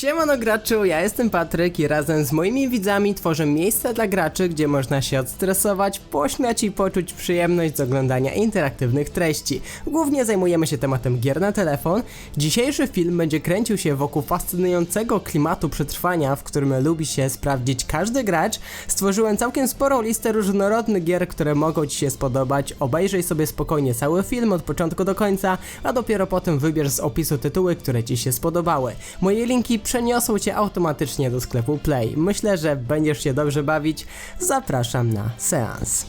Siemano graczu, ja jestem Patryk i razem z moimi widzami tworzę miejsce dla graczy, gdzie można się odstresować, pośmiać i poczuć przyjemność z oglądania interaktywnych treści. Głównie zajmujemy się tematem gier na telefon. Dzisiejszy film będzie kręcił się wokół fascynującego klimatu przetrwania, w którym lubi się sprawdzić każdy gracz. Stworzyłem całkiem sporą listę różnorodnych gier, które mogą Ci się spodobać. Obejrzyj sobie spokojnie cały film od początku do końca, a dopiero potem wybierz z opisu tytuły, które Ci się spodobały. Moje linki przeniosą Cię automatycznie do sklepu Play. Myślę, że będziesz się dobrze bawić. Zapraszam na seans.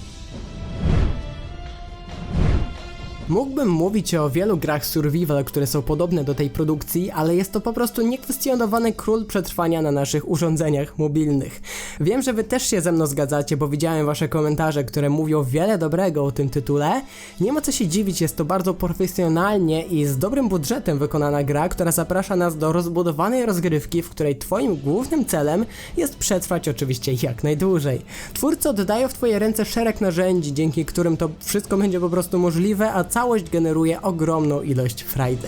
Mógłbym mówić o wielu grach survival, które są podobne do tej produkcji, ale jest to po prostu niekwestionowany król przetrwania na naszych urządzeniach mobilnych. Wiem, że wy też się ze mną zgadzacie, bo widziałem wasze komentarze, które mówią wiele dobrego o tym tytule. Nie ma co się dziwić, jest to bardzo profesjonalnie i z dobrym budżetem wykonana gra, która zaprasza nas do rozbudowanej rozgrywki, w której twoim głównym celem jest przetrwać oczywiście jak najdłużej. Twórcy oddają w twoje ręce szereg narzędzi, dzięki którym to wszystko będzie po prostu możliwe, a całość generuje ogromną ilość frajdy.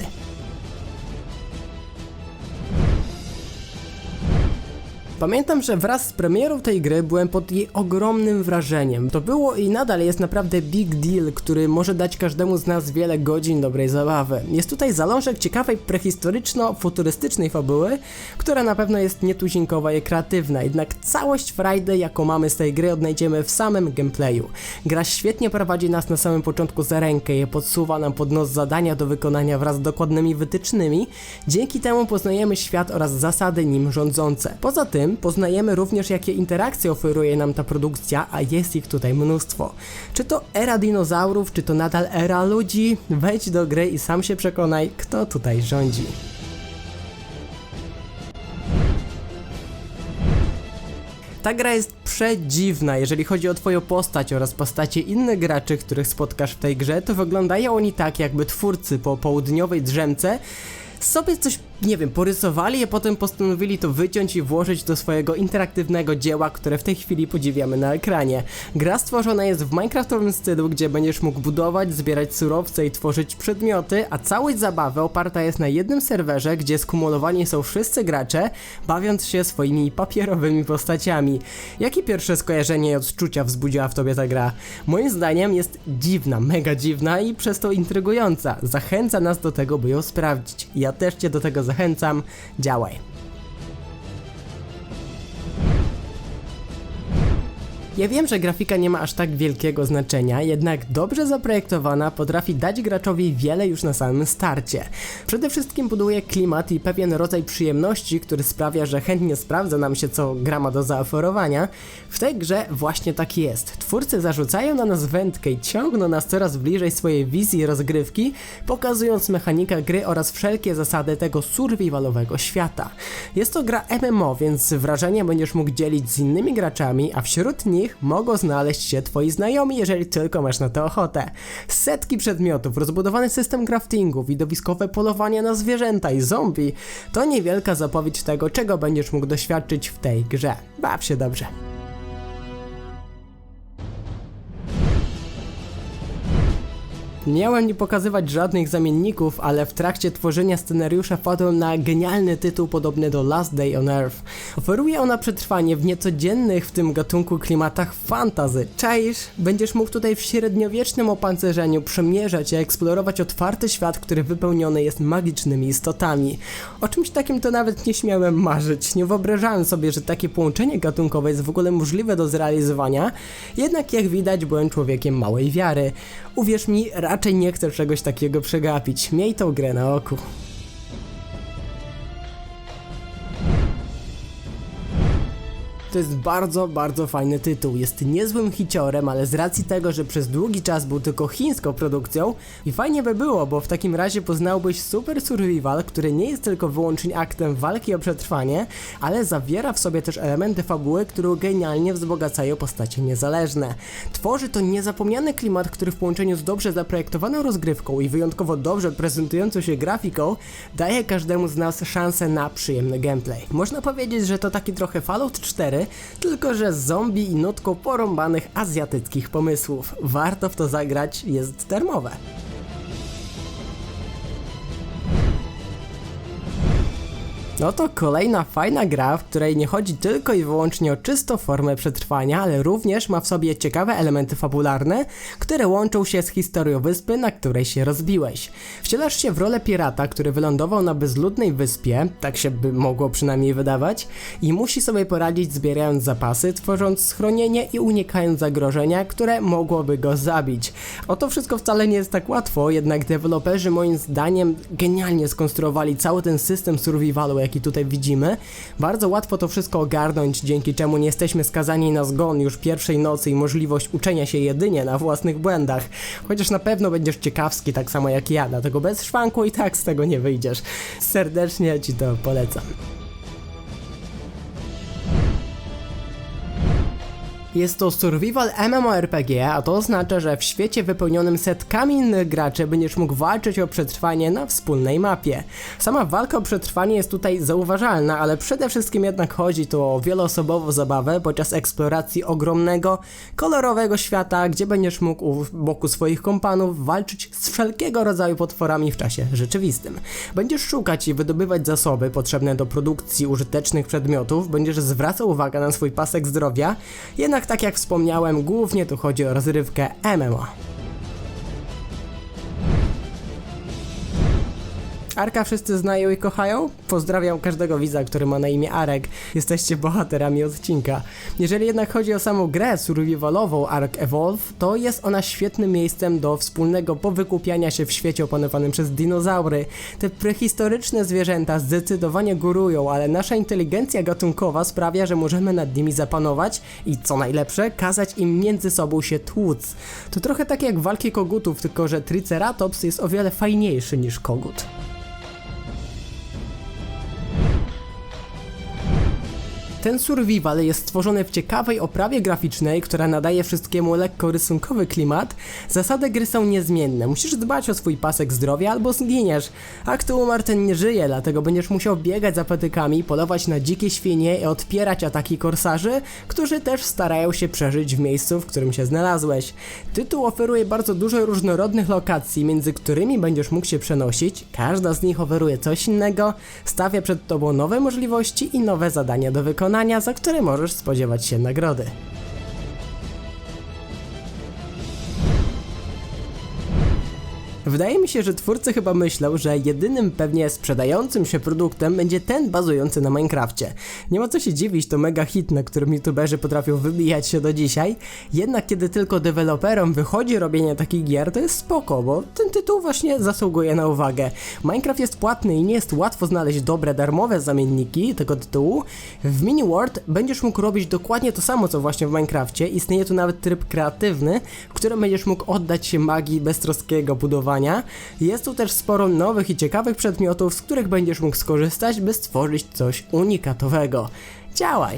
Pamiętam, że wraz z premierą tej gry byłem pod jej ogromnym wrażeniem. To było i nadal jest naprawdę big deal, który może dać każdemu z nas wiele godzin dobrej zabawy. Jest tutaj zalążek ciekawej prehistoryczno-futurystycznej fabuły, która na pewno jest nietuzinkowa i kreatywna, jednak całość frajdy, jaką mamy z tej gry odnajdziemy w samym gameplayu. Gra świetnie prowadzi nas na samym początku za rękę i podsuwa nam pod nos zadania do wykonania wraz z dokładnymi wytycznymi, dzięki temu poznajemy świat oraz zasady nim rządzące. Poza tym poznajemy również jakie interakcje oferuje nam ta produkcja, a jest ich tutaj mnóstwo. Czy to era dinozaurów, czy to nadal era ludzi? Wejdź do gry i sam się przekonaj, kto tutaj rządzi. Ta gra jest przedziwna, jeżeli chodzi o twoją postać oraz postacie innych graczy, których spotkasz w tej grze, to wyglądają oni tak, jakby twórcy po południowej drzemce sobie coś, nie wiem, porysowali, a potem postanowili to wyciąć i włożyć do swojego interaktywnego dzieła, które w tej chwili podziwiamy na ekranie. Gra stworzona jest w minecraftowym stylu, gdzie będziesz mógł budować, zbierać surowce i tworzyć przedmioty, a całość zabawy oparta jest na jednym serwerze, gdzie skumulowani są wszyscy gracze, bawiąc się swoimi papierowymi postaciami. Jakie pierwsze skojarzenie i odczucia wzbudziła w tobie ta gra? Moim zdaniem jest dziwna, mega dziwna i przez to intrygująca. Zachęca nas do tego, by ją sprawdzić. Ja też cię do tego zachęcam. Działaj. Ja wiem, że grafika nie ma aż tak wielkiego znaczenia, jednak dobrze zaprojektowana potrafi dać graczowi wiele już na samym starcie. Przede wszystkim buduje klimat i pewien rodzaj przyjemności, który sprawia, że chętnie sprawdza nam się, co gra ma do zaoferowania. W tej grze właśnie tak jest. Twórcy zarzucają na nas wędkę i ciągną nas coraz bliżej swojej wizji rozgrywki, pokazując mechanikę gry oraz wszelkie zasady tego survivalowego świata. Jest to gra MMO, więc wrażenie będziesz mógł dzielić z innymi graczami, a wśród nich nich mogą znaleźć się twoi znajomi, jeżeli tylko masz na to ochotę. Setki przedmiotów, rozbudowany system craftingu, widowiskowe polowanie na zwierzęta i zombie to niewielka zapowiedź tego, czego będziesz mógł doświadczyć w tej grze. Baw się dobrze. Miałem nie pokazywać żadnych zamienników, ale w trakcie tworzenia scenariusza wpadłem na genialny tytuł podobny do Last Day on Earth. Oferuje ona przetrwanie w niecodziennych w tym gatunku klimatach fantazy. Czaisz? Będziesz mógł tutaj w średniowiecznym opancerzeniu przemierzać i eksplorować otwarty świat, który wypełniony jest magicznymi istotami. O czymś takim to nawet nie śmiałem marzyć. Nie wyobrażałem sobie, że takie połączenie gatunkowe jest w ogóle możliwe do zrealizowania, jednak jak widać byłem człowiekiem małej wiary. Uwierz mi, nie chcę czegoś takiego przegapić. Miej tą grę na oku. To jest bardzo, bardzo fajny tytuł. Jest niezłym hiciorem, ale z racji tego, że przez długi czas był tylko chińską produkcją i fajnie by było, bo w takim razie poznałbyś super survival, który nie jest tylko wyłącznie aktem walki o przetrwanie, ale zawiera w sobie też elementy fabuły, które genialnie wzbogacają postacie niezależne. Tworzy to niezapomniany klimat, który w połączeniu z dobrze zaprojektowaną rozgrywką i wyjątkowo dobrze prezentującą się grafiką daje każdemu z nas szansę na przyjemny gameplay. Można powiedzieć, że to taki trochę Fallout 4, tylko że z zombie i nutką porąbanych azjatyckich pomysłów. Warto w to zagrać, jest darmowe. No to kolejna fajna gra, w której nie chodzi tylko i wyłącznie o czystą formę przetrwania, ale również ma w sobie ciekawe elementy fabularne, które łączą się z historią wyspy, na której się rozbiłeś. Wcielasz się w rolę pirata, który wylądował na bezludnej wyspie, tak się by mogło przynajmniej wydawać, i musi sobie poradzić zbierając zapasy, tworząc schronienie i unikając zagrożenia, które mogłoby go zabić. O to wszystko wcale nie jest tak łatwo, jednak deweloperzy moim zdaniem genialnie skonstruowali cały ten system survivalu, jaki tutaj widzimy. Bardzo łatwo to wszystko ogarnąć, dzięki czemu nie jesteśmy skazani na zgon już pierwszej nocy i możliwość uczenia się jedynie na własnych błędach. Chociaż na pewno będziesz ciekawski tak samo jak ja, dlatego bez szwanku i tak z tego nie wyjdziesz. Serdecznie Ci to polecam. Jest to survival MMORPG, a to oznacza, że w świecie wypełnionym setkami innych graczy będziesz mógł walczyć o przetrwanie na wspólnej mapie. Sama walka o przetrwanie jest tutaj zauważalna, ale przede wszystkim jednak chodzi tu o wieloosobową zabawę podczas eksploracji ogromnego, kolorowego świata, gdzie będziesz mógł u boku swoich kompanów walczyć z wszelkiego rodzaju potworami w czasie rzeczywistym. Będziesz szukać i wydobywać zasoby potrzebne do produkcji użytecznych przedmiotów, będziesz zwracał uwagę na swój pasek zdrowia, jednak tak jak wspomniałem, głównie tu chodzi o rozrywkę MMO. Arka wszyscy znają i kochają? Pozdrawiam każdego widza, który ma na imię Arek. Jesteście bohaterami odcinka. Jeżeli jednak chodzi o samą grę survivalową Ark Evolve, to jest ona świetnym miejscem do wspólnego powykupiania się w świecie opanowanym przez dinozaury. Te prehistoryczne zwierzęta zdecydowanie górują, ale nasza inteligencja gatunkowa sprawia, że możemy nad nimi zapanować i co najlepsze, kazać im między sobą się tłuc. To trochę tak jak walki kogutów, tylko że Triceratops jest o wiele fajniejszy niż kogut. Ten survival jest stworzony w ciekawej oprawie graficznej, która nadaje wszystkiemu lekko rysunkowy klimat. Zasady gry są niezmienne. Musisz dbać o swój pasek zdrowia albo zginiesz. A kto umarł ten nie żyje, dlatego będziesz musiał biegać za patykami, polować na dzikie świnie i odpierać ataki korsarzy, którzy też starają się przeżyć w miejscu, w którym się znalazłeś. Tytuł oferuje bardzo dużo różnorodnych lokacji, między którymi będziesz mógł się przenosić. Każda z nich oferuje coś innego, stawia przed tobą nowe możliwości i nowe zadania do wykonania wykonania, za które możesz spodziewać się nagrody. Wydaje mi się, że twórcy chyba myślą, że jedynym pewnie sprzedającym się produktem będzie ten bazujący na Minecrafcie. Nie ma co się dziwić, to mega hit, na którym youtuberzy potrafią wybijać się do dzisiaj. Jednak kiedy tylko deweloperom wychodzi robienie takich gier, to jest spoko, bo ten tytuł właśnie zasługuje na uwagę. Minecraft jest płatny i nie jest łatwo znaleźć dobre, darmowe zamienniki tego tytułu. W Mini World będziesz mógł robić dokładnie to samo, co właśnie w Minecrafcie. Istnieje tu nawet tryb kreatywny, w którym będziesz mógł oddać się magii beztroskiego budowania jest tu też sporo nowych i ciekawych przedmiotów, z których będziesz mógł skorzystać, by stworzyć coś unikatowego. Działaj!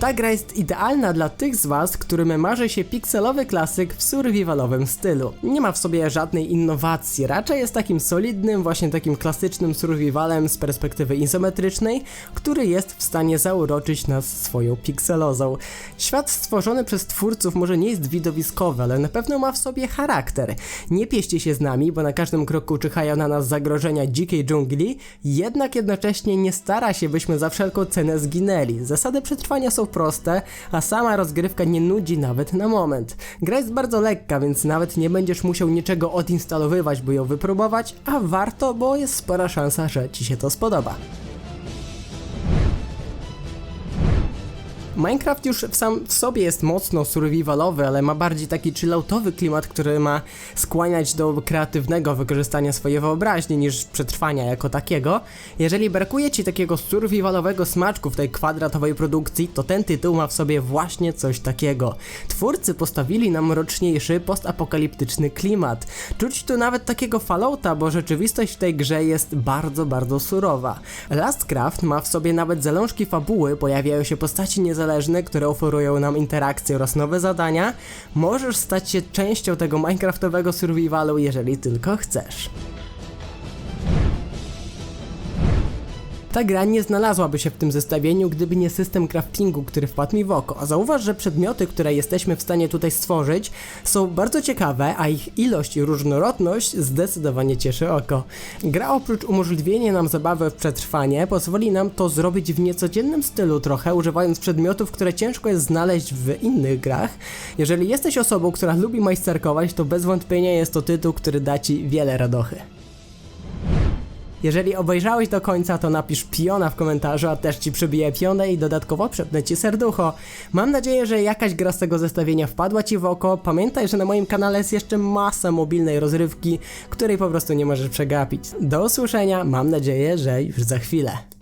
Ta gra jest idealna dla tych z Was, którym marzy się pikselowy klasyk w survivalowym stylu. Nie ma w sobie żadnej innowacji, raczej jest takim solidnym, właśnie takim klasycznym survivalem z perspektywy izometrycznej, który jest w stanie zauroczyć nas swoją pikselozą. Świat stworzony przez twórców może nie jest widowiskowy, ale na pewno ma w sobie charakter. Nie pieście się z nami, bo na każdym kroku czyhają na nas zagrożenia dzikiej dżungli, jednak jednocześnie nie stara się, byśmy za wszelką cenę zginęli. Zasady przetrwania są proste, a sama rozgrywka nie nudzi nawet na moment. Gra jest bardzo lekka, więc nawet nie będziesz musiał niczego odinstalowywać, by ją wypróbować, a warto, bo jest spora szansa, że Ci się to spodoba. Minecraft już w sam w sobie jest mocno survivalowy, ale ma bardziej taki chilloutowy klimat, który ma skłaniać do kreatywnego wykorzystania swojej wyobraźni niż przetrwania jako takiego. Jeżeli brakuje ci takiego survivalowego smaczku w tej kwadratowej produkcji, to ten tytuł ma w sobie właśnie coś takiego. Twórcy postawili nam mroczniejszy, postapokaliptyczny klimat. Czuć tu nawet takiego Fallouta, bo rzeczywistość w tej grze jest bardzo, bardzo surowa. Lastcraft ma w sobie nawet zalążki fabuły, pojawiają się postaci niezależne które oferują nam interakcje oraz nowe zadania, możesz stać się częścią tego minecraftowego survivalu, jeżeli tylko chcesz. Ta gra nie znalazłaby się w tym zestawieniu, gdyby nie system craftingu, który wpadł mi w oko. A zauważ, że przedmioty, które jesteśmy w stanie tutaj stworzyć, są bardzo ciekawe, a ich ilość i różnorodność zdecydowanie cieszy oko. Gra oprócz umożliwienia nam zabawy w przetrwanie, pozwoli nam to zrobić w niecodziennym stylu trochę, używając przedmiotów, które ciężko jest znaleźć w innych grach. Jeżeli jesteś osobą, która lubi majsterkować, to bez wątpienia jest to tytuł, który da Ci wiele radochy. Jeżeli obejrzałeś do końca, to napisz piona w komentarzu, a też ci przybiję pionę i dodatkowo przepnę ci serducho. Mam nadzieję, że jakaś gra z tego zestawienia wpadła ci w oko. Pamiętaj, że na moim kanale jest jeszcze masa mobilnej rozrywki, której po prostu nie możesz przegapić. Do usłyszenia, mam nadzieję, że już za chwilę.